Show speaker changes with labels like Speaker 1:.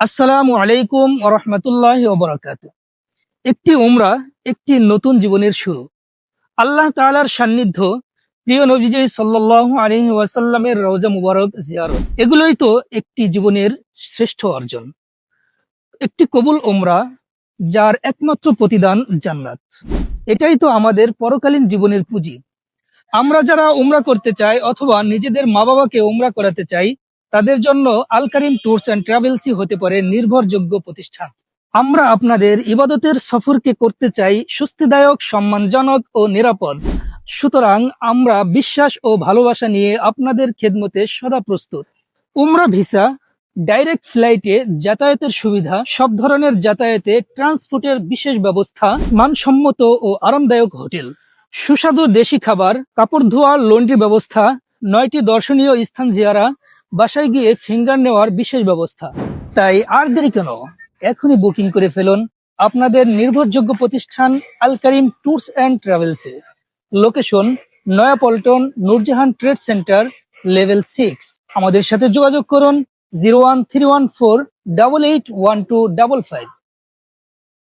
Speaker 1: আসসালামু আলাইকুম ওরহমতুল্লাহ ওবরাকাত একটি উমরা, একটি নতুন জীবনের শুরু। আল্লাহ তাআলার সান্নিধ্য, প্রিয় নবীজি সাল্লাহ আলহি ওয়াসাল্লামের রওজা মুবারক জিয়ারত। এগুলোই তো একটি জীবনের শ্রেষ্ঠ অর্জন। একটি কবুল উমরা, যার একমাত্র প্রতিদান জান্নাত। এটাই তো আমাদের পরকালীন জীবনের পুঁজি। আমরা যারা উমরা করতে চাই অথবা নিজেদের মা বাবাকে উমরা করাতে চাই তাদের জন্য আল কারিম ট্যুরস অ্যান্ড ট্রাভেলসই হতে পারে নির্ভরযোগ্য প্রতিষ্ঠান। আমরা আপনাদের ইবাদতের সফরকে করতে চাই স্বস্তিদায়ক, সম্মানজনক ও নিরাপদ। সুতরাং আমরা বিশ্বাস ও ভালোবাসা নিয়ে আপনাদের খেদমতে সদা প্রস্তুত। উমরা ভিসা, ডাইরেক্ট ফ্লাইটে যাতায়াতের সুবিধা, সব ধরনের যাতায়াতে, ট্রান্সপোর্টের বিশেষ ব্যবস্থা, মানসম্মত ও আরামদায়ক হোটেল। সুস্বাদু দেশি খাবার, কাপড় ধোয়ার লন্ড্রি ব্যবস্থা, নয়টি দর্শনীয় স্থান জিয়ারা বাসায় গিয়ে ফিঙ্গার নেওয়ার বিশেষ ব্যবস্থা। তাই আর দেরি কেন? এখনই বুকিং করে ফেলুন আপনাদের নির্ভরযোগ্য প্রতিষ্ঠান Al Karim tours and ট্রাভেলসে location Nayapaltan Nurjahan trade centre, level six. আমাদের সাথে যোগাযোগ করুন zero one three one four double eight one two double five.